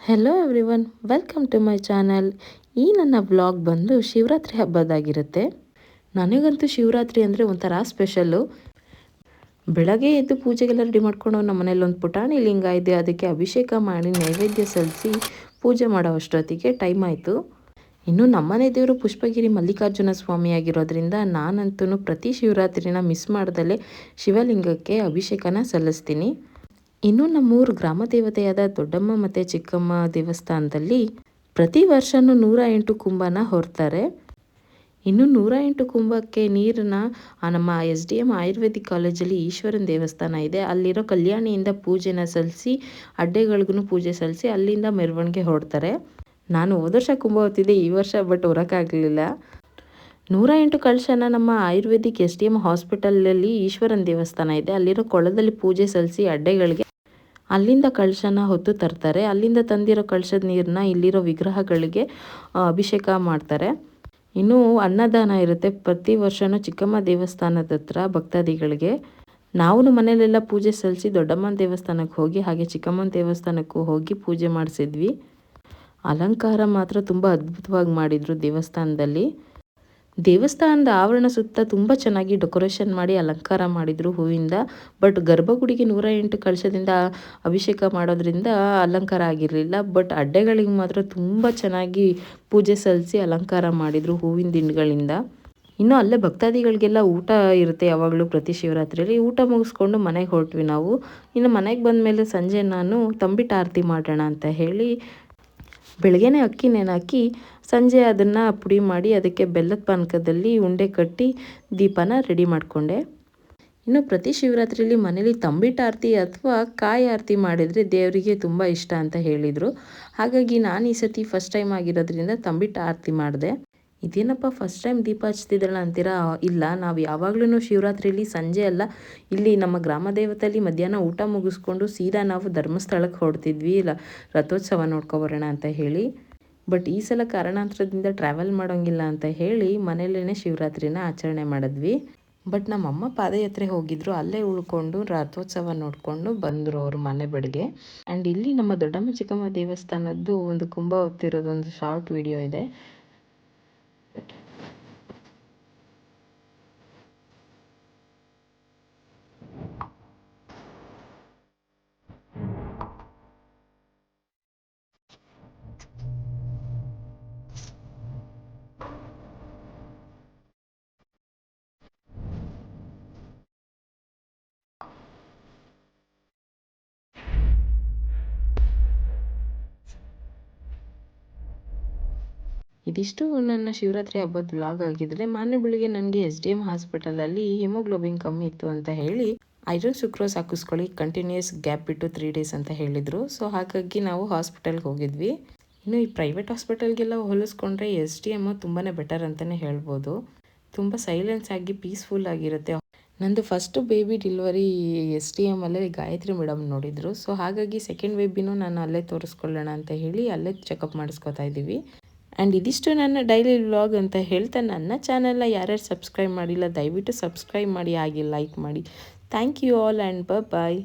Hello everyone welcome to my channel ಈ ನನ್ನ blog ಬಂದು ಶಿವರಾತ್ರಿ ಹಬ್ಬದಾಗಿರುತ್ತೆ. ನನಗಂತೂ ಶಿವರಾತ್ರಿ ಅಂದರೆ ಒಂಥರ ಸ್ಪೆಷಲ್ಲು ಬೆಳಗ್ಗೆ ಎದ್ದು ಪೂಜೆಗೆಲ್ಲ ರೆಡಿ ಮಾಡ್ಕೊಂಡು ನಮ್ಮ ಮನೇಲಿ ಒಂದು ಪುಟಾಣಿ ಲಿಂಗ ಇದೆ ಅದಕ್ಕೆ ಅಭಿಷೇಕ ಮಾಡಿ ನೈವೇದ್ಯ ಸಲ್ಲಿಸಿ ಪೂಜೆ ಮಾಡೋ ಅಷ್ಟೊತ್ತಿಗೆ ಟೈಮ್ ಆಯಿತು. ಇನ್ನು ನಮ್ಮನೆ ದೇವರು ಪುಷ್ಪಗಿರಿ ಮಲ್ಲಿಕಾರ್ಜುನ ಸ್ವಾಮಿ ಆಗಿರೋದ್ರಿಂದ ನಾನಂತೂ ಪ್ರತಿ ಶಿವರಾತ್ರಿನ ಮಿಸ್ ಮಾಡ್ದಲೇ ಶಿವಲಿಂಗಕ್ಕೆ ಅಭಿಷೇಕನ ಸಲ್ಲಿಸ್ತೀನಿ. ಇನ್ನು ನಮ್ಮೂರು ಗ್ರಾಮ ದೇವತೆಯಾದ ದೊಡ್ಡಮ್ಮ ಮತ್ತು ಚಿಕ್ಕಮ್ಮ ದೇವಸ್ಥಾನದಲ್ಲಿ ಪ್ರತಿ ವರ್ಷವೂ ನೂರ ಎಂಟು ಕುಂಭನ ಹೊರ್ತಾರೆ. ಇನ್ನು ನೂರ ಎಂಟು ಕುಂಭಕ್ಕೆ ನೀರನ್ನ ನಮ್ಮ ಎಸ್ ಡಿ ಎಂ ಆಯುರ್ವೇದಿಕ್ ಕಾಲೇಜಲ್ಲಿ ಈಶ್ವರನ ದೇವಸ್ಥಾನ ಇದೆ. ಅಲ್ಲಿರೋ ಕಲ್ಯಾಣಿಯಿಂದ ಪೂಜೆನ ಸಲ್ಲಿಸಿ ಅಡ್ಡೆಗಳಿಗೂ ಪೂಜೆ ಸಲ್ಲಿಸಿ ಅಲ್ಲಿಂದ ಮೆರವಣಿಗೆ ಹೊಡ್ತಾರೆ ನಾನು ಹೋದ ವರ್ಷ ಕುಂಭ ಹೊತ್ತಿದ್ದೆ, ಈ ವರ್ಷ ಬಟ್ ಹೊರಕ್ಕಾಗಲಿಲ್ಲ ನೂರ ಎಂಟು ಕಳಶನ ನಮ್ಮ ಆಯುರ್ವೇದಿಕ್ ಎಸ್ ಡಿ ಎಂ ಹಾಸ್ಪಿಟಲಲ್ಲಿ ಈಶ್ವರನ ದೇವಸ್ಥಾನ ಇದೆ. ಅಲ್ಲಿರೋ ಕೊಳದಲ್ಲಿ ಪೂಜೆ ಸಲ್ಲಿಸಿ ಅಡ್ಡೆಗಳಿಗೆ ಅಲ್ಲಿಂದ ಕಳಶನ ಹೊತ್ತು ತರ್ತಾರೆ. ಅಲ್ಲಿಂದ ತಂದಿರೋ ಕಳಶದ ನೀರನ್ನ ಇಲ್ಲಿರೋ ವಿಗ್ರಹಗಳಿಗೆ ಅಭಿಷೇಕ ಮಾಡ್ತಾರೆ. ಇನ್ನು ಅನ್ನದಾನ ಇರುತ್ತೆ. ಪ್ರತಿ ವರ್ಷವೂ ಚಿಕ್ಕಮ್ಮ ದೇವಸ್ಥಾನದ ಹತ್ರ ಭಕ್ತಾದಿಗಳಿಗೆ. ನಾವು ಮನೆಯಲ್ಲೆಲ್ಲ ಪೂಜೆ ಸಲ್ಲಿಸಿ ದೊಡ್ಡಮ್ಮನ ದೇವಸ್ಥಾನಕ್ಕೆ ಹೋಗಿ, ಹಾಗೆ ಚಿಕ್ಕಮ್ಮನ ದೇವಸ್ಥಾನಕ್ಕೂ ಹೋಗಿ ಪೂಜೆ ಮಾಡಿಸಿದ್ವಿ. ಅಲಂಕಾರ ಮಾತ್ರ ತುಂಬ ಅದ್ಭುತವಾಗಿ ಮಾಡಿದರು ದೇವಸ್ಥಾನದಲ್ಲಿ. ದೇವಸ್ಥಾನದ ಆವರಣ ಸುತ್ತ ತುಂಬ ಚೆನ್ನಾಗಿ ಡೆಕೋರೇಷನ್ ಮಾಡಿ ಅಲಂಕಾರ ಮಾಡಿದರು ಹೂವಿಂದ. ಬಟ್ ಗರ್ಭಗುಡಿಗೆ ನೂರ ಎಂಟು ಕಳಶದಿಂದ ಅಭಿಷೇಕ ಮಾಡೋದ್ರಿಂದ ಅಲಂಕಾರ ಆಗಿರಲಿಲ್ಲ. ಬಟ್ ಅಡ್ಡೆಗಳಿಗೆ ಮಾತ್ರ ತುಂಬ ಚೆನ್ನಾಗಿ ಪೂಜೆ ಸಲ್ಲಿಸಿ ಅಲಂಕಾರ ಮಾಡಿದರು ಹೂವಿನ ದಿಂಡುಗಳಿಂದ ಇನ್ನು ಅಲ್ಲೇ ಭಕ್ತಾದಿಗಳಿಗೆಲ್ಲ ಊಟ ಇರುತ್ತೆ ಯಾವಾಗಲೂ ಪ್ರತಿ ಶಿವರಾತ್ರಿಯಲ್ಲಿ. ಊಟ ಮುಗಿಸ್ಕೊಂಡು ಮನೆಗೆ ಹೊರಟ್ವಿ ನಾವು. ಇನ್ನು ಮನೆಗೆ ಬಂದ ಮೇಲೆ ಸಂಜೆ ನಾನು ತಂಬಿಟ್ಟು ಆರತಿ ಮಾಡೋಣ ಅಂತ ಹೇಳಿ ಬೆಳಗ್ಗೆನೇ ಅಕ್ಕಿ ನೆನಾಕಿ ಸಂಜೆ ಅದನ್ನು ಪುಡಿ ಮಾಡಿ ಅದಕ್ಕೆ ಬೆಲ್ಲದ ಪಾನಕದಲ್ಲಿ ಉಂಡೆ ಕಟ್ಟಿ ದೀಪನ ರೆಡಿ ಮಾಡಿಕೊಂಡೆ. ಇನ್ನು ಪ್ರತಿ ಶಿವರಾತ್ರಿಯಲ್ಲಿ ಮನೇಲಿ ತಂಬಿಟ್ಟು ಆರತಿ ಅಥವಾ ಕಾಯಿ ಆರತಿ ಮಾಡಿದರೆ ದೇವರಿಗೆ ತುಂಬ ಇಷ್ಟ ಅಂತ ಹೇಳಿದರು. ಹಾಗಾಗಿ ನಾನು ಈ ಸತಿ ಫಸ್ಟ್ ಟೈಮ್ ಆಗಿರೋದ್ರಿಂದ ತಂಬಿಟ್ಟು ಆರತಿ ಮಾಡಿದೆ. ಇದೇನಪ್ಪ ಫಸ್ಟ್ ಟೈಮ್ ದೀಪ ಹಚ್ತಿದ್ದಲ್ಲ ಅಂತೀರಾ? ಇಲ್ಲ, ನಾವು ಯಾವಾಗಲೂ ಶಿವರಾತ್ರಿಯಲ್ಲಿ ಸಂಜೆ ಅಲ್ಲ, ಇಲ್ಲಿ ನಮ್ಮ ಗ್ರಾಮ ದೇವತೆಯಲ್ಲಿ ಮಧ್ಯಾಹ್ನ ಊಟ ಮುಗಿಸ್ಕೊಂಡು ಸೀದಾ ನಾವು ಧರ್ಮಸ್ಥಳಕ್ಕೆ ಹೊಡ್ತಿದ್ವಿ ಇಲ್ಲ, ರಥೋತ್ಸವ ನೋಡ್ಕೊಬರೋಣ ಅಂತ ಹೇಳಿ. ಬಟ್ ಈ ಸಲ ಕಾರಣಾಂತರದಿಂದ ಟ್ರಾವೆಲ್ ಮಾಡೋಂಗಿಲ್ಲ ಅಂತ ಹೇಳಿ ಮನೇಲೇ ಶಿವರಾತ್ರಿನ ಆಚರಣೆ ಮಾಡಿದ್ವಿ. ಬಟ್ ನಮ್ಮಮ್ಮ ಪಾದಯಾತ್ರೆ ಹೋಗಿದ್ರು. ಅಲ್ಲೇ ಉಳ್ಕೊಂಡು ರಥೋತ್ಸವ ನೋಡಿಕೊಂಡು ಬಂದರು ಅವರು ಮನೆ ಬೆಳಗ್ಗೆ ಆ್ಯಂಡ್ ಇಲ್ಲಿ ನಮ್ಮ ದೊಡ್ಡಮ್ಮ ಚಿಕ್ಕಮ್ಮ ದೇವಸ್ಥಾನದ್ದು ಒಂದು ಕುಂಭ ಹೊತ್ತಿರೋದೊಂದು ಶಾರ್ಟ್ ವಿಡಿಯೋ ಇದೆ. ಇದಿಷ್ಟು ನನ್ನ ಶಿವರಾತ್ರಿ ಹಬ್ಬದ ಬ್ಲಾಗ್ ಆಗಿದ್ರೆ ಮಾನ್ಯ ಬೆಳಿಗ್ಗೆ ನನಗೆ ಎಸ್ ಡಿ ಎಂ ಹಾಸ್ಪಿಟಲಲ್ಲಿ ಹಿಮೋಗ್ಲೋಬಿನ್ ಕಮ್ಮಿ ಇತ್ತು ಅಂತ ಹೇಳಿ ಐರನ್ ಸುಕ್ರೋಸ್ ಹಾಕಿಸ್ಕೊಳ್ಳಿ ಕಂಟಿನ್ಯೂಸ್ ಗ್ಯಾಪ್ ಬಿಟ್ಟು ತ್ರೀ ಡೇಸ್ ಅಂತ ಹೇಳಿದರು. ಸೊ ಹಾಗಾಗಿ ನಾವು ಹಾಸ್ಪಿಟಲ್ಗೆ ಹೋಗಿದ್ವಿ. ಇನ್ನು ಈ ಪ್ರೈವೇಟ್ ಹಾಸ್ಪಿಟಲ್ಗೆಲ್ಲ ಹೋಲಿಸ್ಕೊಂಡ್ರೆ ಎಸ್ ಡಿ ಎಂ ತುಂಬಾ ಬೆಟರ್ ಅಂತಲೇ ಹೇಳ್ಬೋದು. ತುಂಬ ಸೈಲೆನ್ಸ್ ಆಗಿ ಪೀಸ್ಫುಲ್ ಆಗಿರುತ್ತೆ. ನಂದು first baby delivery S D M ಅಲ್ಲೇ ಗಾಯತ್ರಿ ಮೇಡಮ್ ನೋಡಿದ್ರು. ಸೊ ಹಾಗಾಗಿ ಸೆಕೆಂಡ್ ಬೇಬಿನೂ ನಾನು ಅಲ್ಲೇ ತೋರಿಸ್ಕೊಳ್ಳೋಣ ಅಂತ ಹೇಳಿ ಅಲ್ಲೇ ಚೆಕಪ್ ಮಾಡಿಸ್ಕೊತಾ ಇದ್ದೀವಿ. ಆ್ಯಂಡ್ ಇದಿಷ್ಟು ನನ್ನ ಡೈಲಿ ವ್ಲಾಗ್ ಅಂತ ಹೇಳ್ತಾ ನನ್ನ ಚಾನಲ್ನ ಯಾರ್ಯಾರು ಸಬ್ಸ್ಕ್ರೈಬ್ ಮಾಡಿಲ್ಲ ದಯವಿಟ್ಟು ಸಬ್ಸ್ಕ್ರೈಬ್ ಮಾಡಿ, ಹಾಗೆ ಲೈಕ್ ಮಾಡಿ. ಥ್ಯಾಂಕ್ ಯು ಆಲ್ ಆ್ಯಂಡ್ ಬ ಬಾಯ್